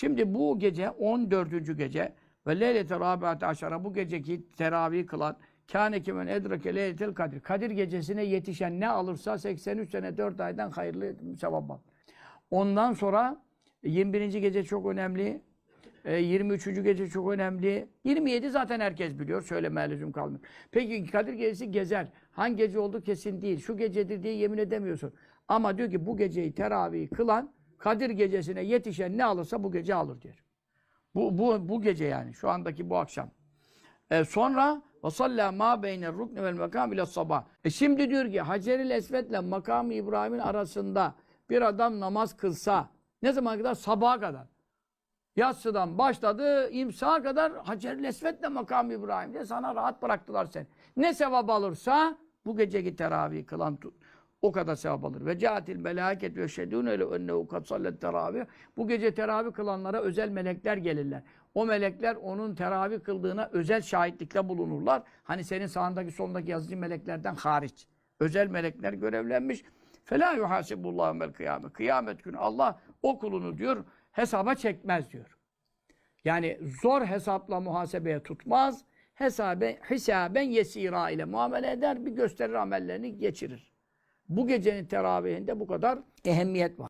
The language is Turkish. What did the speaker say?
Şimdi bu gece 14. gece ve leylete rabiate aşara bu geceki teravih kılan kâne kimen edrake leyletel kadir. Kadir gecesine yetişen ne alırsa 83 sene 4 aydan hayırlı sevap alır. Ondan sonra 21. gece çok önemli. E, 23. gece çok önemli. 27 zaten herkes biliyor. Söylemeye lüzum kalmıyor. Peki Kadir gecesi gezer. Hangi gece oldu kesin değil. Şu gecedir diye yemin edemiyorsun. Ama diyor ki bu geceyi teravih kılan Kadir gecesine yetişen ne alırsa bu gece alır diyor. Bu, bu, bu gece yani. Şu andaki bu akşam. E, sonra ve salla ma beyne rukni vel makam ile sabah. E şimdi diyor ki Hacer-i Esved'le makam İbrahim'in arasında bir adam namaz kılsa ne zaman kadar? Sabaha kadar. Yatsıdan başladı, imsaha kadar Hacer-i Esved'le makam İbrahim'de sana rahat bıraktılar seni. Ne sevap alırsa bu geceki teravih kılan tut. O kadar sevap alır. Ve caatil melaket ve şedûne le ennehu kad sallet teravih. Bu gece teravih kılanlara özel melekler gelirler. O melekler onun teravih kıldığına özel şahitlikle bulunurlar. Hani senin sağındaki solundaki yazıcı meleklerden hariç. Özel melekler görevlenmiş. Fela yuhasibullahu mel kıyamet. Kıyamet günü Allah o kulunu diyor hesaba çekmez diyor. Yani zor hesapla muhasebeye tutmaz. Hesabe, hisaben yesira ile muamele eder. Bir gösterir amellerini geçirir. Bu gecenin teravihinde bu kadar ehemmiyet var.